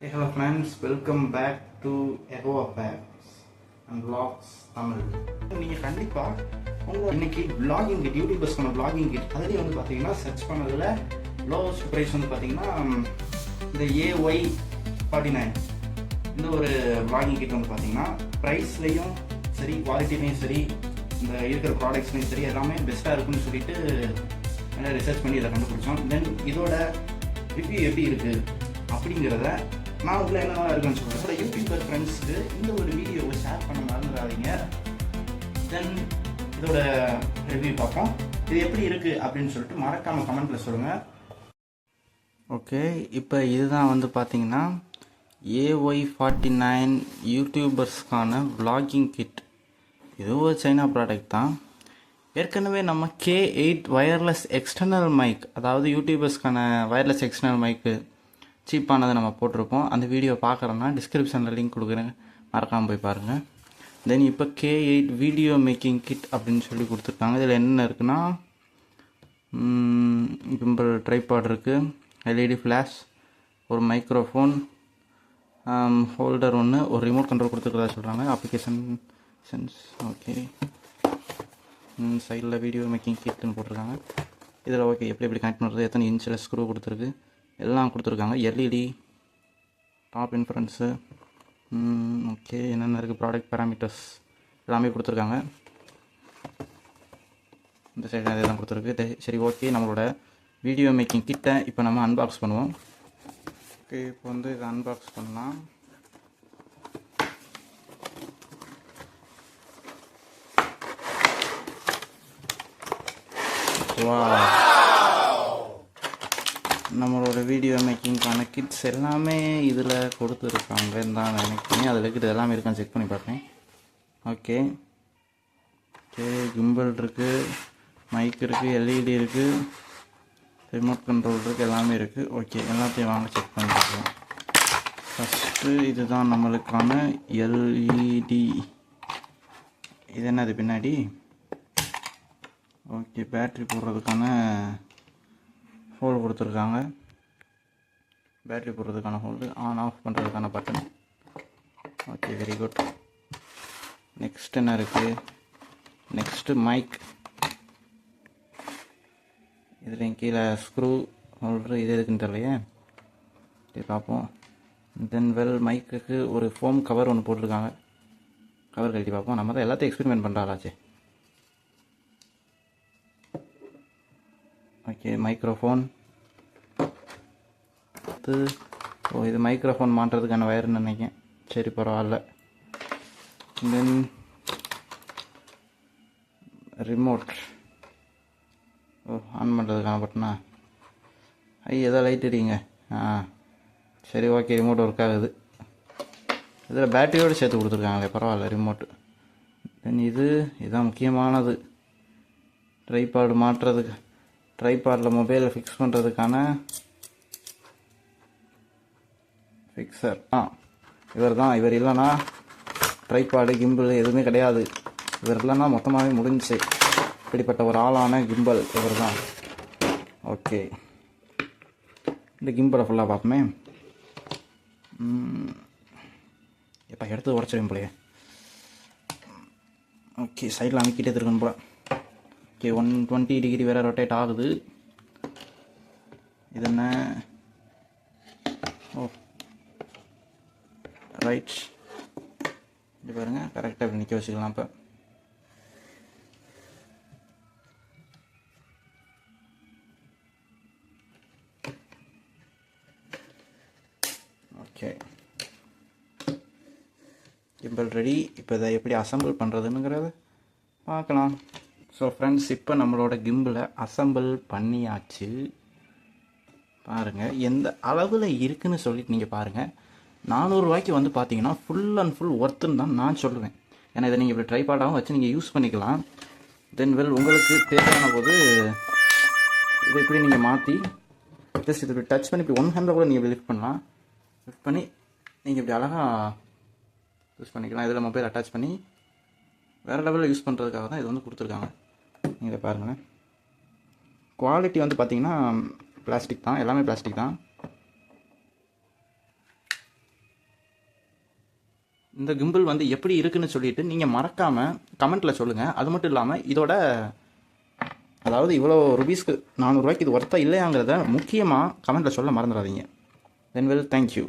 Hello friends welcome back to eco packs and blogs Tamil நீங்கள் கண்டிப்பாக உங்களோட இன்னைக்கு vlogging பஸ் பண்ண பிளாகிங் கிட் அதுலேயும் வந்து பார்த்தீங்கன்னா சர்ச் பண்ணதில் லோவஸ்ட் ப்ரைஸ் வந்து பார்த்தீங்கன்னா இந்த ஏஒய் ஃபார்ட்டி நைன் இந்த ஒரு பிளாகிங் கிட் வந்து பார்த்தீங்கன்னா ப்ரைஸ்லேயும் சரி குவாலிட்டிலையும் சரி இந்த இருக்கிற ப்ராடக்ட்ஸ்லையும் சரி எல்லாமே பெஸ்ட்டாக இருக்குன்னு சொல்லிட்டு நல்லா ரிசர்ச் பண்ணி இதை கண்டுபிடிச்சோம். தென் இதோட ரிவ்யூ எப்படி இருக்குது அப்படிங்கிறத நான் உள்ள என்னெல்லாம் இருக்குன்னு சொல்கிறேன் என்னோட யூடியூபர் ஃப்ரெண்ட்ஸுக்கு இந்த ஒரு வீடியோவை ஷேர் பண்ண மறந்துடாதீங்க. தென் இதோட ரிவ்யூ பார்ப்போம். இது எப்படி இருக்குது அப்படின்னு சொல்லிட்டு மறக்காமல் கமெண்ட்டில் சொல்லுங்கள் ஓகே இப்போ இதுதான் வந்து பார்த்தீங்கன்னா ஏஒய் ஃபார்ட்டி நைன் யூடியூபர்ஸ்க்கான vlogging கிட் இது ஒரு சைனா ப்ராடக்ட் தான். ஏற்கனவே நம்ம K eight wireless external mic அதாவது யூடியூபர்ஸ்க்கான வயர்லெஸ் எக்ஸ்டர்னல் மைக்கு சீப்பானதை நம்ம போட்டிருப்போம். அந்த வீடியோ பார்க்குறோன்னா டிஸ்கிரிப்ஷனில் லிங்க் கொடுக்குறேன். மறக்காமல் போய் பாருங்கள் தென் இப்போ K eight video making kit அப்படின்னு சொல்லி கொடுத்துருக்காங்க. இதில் என்ன இருக்குன்னா கிம்பிள் ட்ரைபாட் இருக்குது எல்இடி ஃப்ளாஷ் ஒரு மைக்ரோஃபோன் ஹோல்டர் ஒன்று ஒரு ரிமோட் கண்ட்ரோல் கொடுத்துருக்கதா சொல்கிறாங்க அப்ளிகேஷன் சென்ஸ் ஓகே சைடில் வீடியோ மேக்கிங் கிட்னு போட்டிருக்காங்க. இதில் ஓகே எப்படி எப்படி கனெக்ட் பண்ணுறது எத்தனை இன்ச்சில் ஸ்க்ரூ கொடுத்துருக்கு. எல்லாம் கொடுத்துருக்காங்க. எல்இடி டாப் இன்ஃபரன்ஸு ஓகே என்னென்ன இருக்குது ப்ராடக்ட் பேராமீட்டர்ஸ் எல்லாமே கொடுத்துருக்காங்க. இந்த சைடு இதெல்லாம் கொடுத்துருக்கு. சரி ஓகே நம்மளோட வீடியோ மேக்கிங் கிட்ட இப்போ நம்ம அன்பாக்ஸ் பண்ணுவோம். ஓகே இப்போ வந்து இதை அன்பாக்ஸ் பண்ணலாம். Wow. நம்மளோட வீடியோ மேக்கிங்க்கான கிட்ஸ் எல்லாமே இதில் கொடுத்துருக்காங்கன்னு தான் நினைக்கிறேன். அதில் இருக்கிறது எல்லாமே இருக்கான்னு செக் பண்ணி பார்ப்பேன். ஓகே ஓகே கிம்பிள் இருக்குது மைக் இருக்குது எல்இடி இருக்குது ரிமோட் கண்ட்ரோல் இருக்குது எல்லாமே இருக்குது ஓகே எல்லாத்தையும் வாங்க செக் பண்ணி பார்ப்போம். ஃபஸ்ட்டு இதுதான் நம்மளுக்கான எல்இடி இது என்னது பின்னாடி? ஓகே பேட்ரி போடுறதுக்கான ஹோல் கொடுத்துருக்காங்க. பேட்ரி போடுறதுக்கான ஹோல்டு ஆன் ஆஃப் பண்ணுறதுக்கான button okay very good next என்ன இருக்குது நெக்ஸ்ட்டு மைக் இதுலேயும் கீழே ஸ்க்ரூ ஹோல்டர் இது எதுக்குன்னு தெரியலையே? சரி பார்ப்போம். தென் வெல் மைக்குக்கு ஒரு ஃபோம் கவர் ஒன்று போட்டிருக்காங்க. கவர் கழட்டி பார்ப்போம். நம்ம தான் எல்லாத்தையும் எக்ஸ்பெரிமெண்ட் பண்ணுறாளாச்சே ஓகே மைக்ரோஃபோன் அடுத்து ஓ இது மைக்ரோஃபோன் மாட்டுறதுக்கான வயர்னு நினைக்கிறேன். சரி பரவாயில்ல. தென் ரிமோட் ஓ ஆன் பண்ணுறதுக்கான பட்டனா ஐ ஏதோ லைட் எரியுங்க ஆ சரி ஓகே ரிமோட் ஒர்க் ஆகுது. இதில் பேட்டரியோடு சேர்த்து கொடுத்துருக்காங்களே பரவாயில்ல ரிமோட்டு தென் இது இதுதான் முக்கியமானது. ட்ரைபாடு மாட்டுறதுக்கு ட்ரைபாடில் மொபைலை ஃபிக்ஸ் பண்ணுறதுக்கான ஃபிக்ஸர் ஆ இவர் தான் இவர் இல்லைன்னா ட்ரைபாடு கிம்பிள் எதுவுமே கிடையாது. இவர் இல்லைன்னா மொத்தமாகவே முடிஞ்சு. இப்படிப்பட்ட ஒரு ஆளான கிம்பல் இவர் தான் ஓகே. இந்த கிம்பலை ஃபுல்லாக பார்ப்போமே. எப்போ எடுத்து உடச்சிடும் போலையே. ஓகே சைடில் அமைக்கிட்டே இருக்கணும் போல. ஓகே ஒன் டுவெண்ட்டி டிகிரி வேறு ரொட்டேட் ஆகுது. இது என்ன? ஓ ரைட் இது பாருங்கள் கரெக்டாக இப்படி நிற்க வச்சுக்கலாம் இப்போ ஓகே கிம்பல் ரெடி இப்போ இதை எப்படி அசம்பிள் பண்ணுறதுங்கிறத பார்க்கலாம். ஸோ ஃப்ரெண்ட்ஸ் இப்போ நம்மளோட கிம்பில் அசம்பிள் பண்ணியாச்சு. பாருங்கள் எந்த அளவில் இருக்குன்னு சொல்லிட்டு நீங்கள் பாருங்கள் நானூறுரூவாய்க்கு வந்து பார்த்தீங்கன்னா ஃபுல் அண்ட் ஃபுல் ஒர்த்துன்னு தான் நான் சொல்லுவேன். ஏன்னா இதை நீங்கள் இப்படி ட்ரைபாடாகவும் வச்சு நீங்கள் யூஸ் பண்ணிக்கலாம். தென் வெல் உங்களுக்கு தேவையான போது இதை இப்படி நீங்கள் மாற்றி ஜஸ்ட் இது இப்படி டச் பண்ணி இப்படி ஒன் ஹேண்டில் கூட நீங்கள் இப்படி லிஃப்ட் பண்ணலாம். லிஃப்ட் பண்ணி நீங்கள் இப்படி அழகாக யூஸ் பண்ணிக்கலாம். இதில் மொபைல் அட்டாச் பண்ணி வேறு லெவலில் யூஸ் பண்ணுறதுக்காக தான் இது வந்து கொடுத்துருக்காங்க. நீங்கள் இதை பாருங்களேன். குவாலிட்டி வந்து பார்த்தீங்கன்னா பிளாஸ்டிக் தான். எல்லாமே பிளாஸ்டிக் தான். இந்த கிம்பிள் வந்து எப்படி இருக்குன்னு சொல்லிட்டு நீங்கள் மறக்காமல் கமெண்ட்டில் சொல்லுங்கள் அது மட்டும் இல்லாமல் இதோட அதாவது இவ்வளோ ருபீஸ்க்கு நானூறுரூவாய்க்கு இது ஒர்த்தா இல்லையாங்கிறத முக்கியமாக கமெண்ட்டில் சொல்ல மறந்துடாதீங்க. தென் வெல் தேங்க்யூ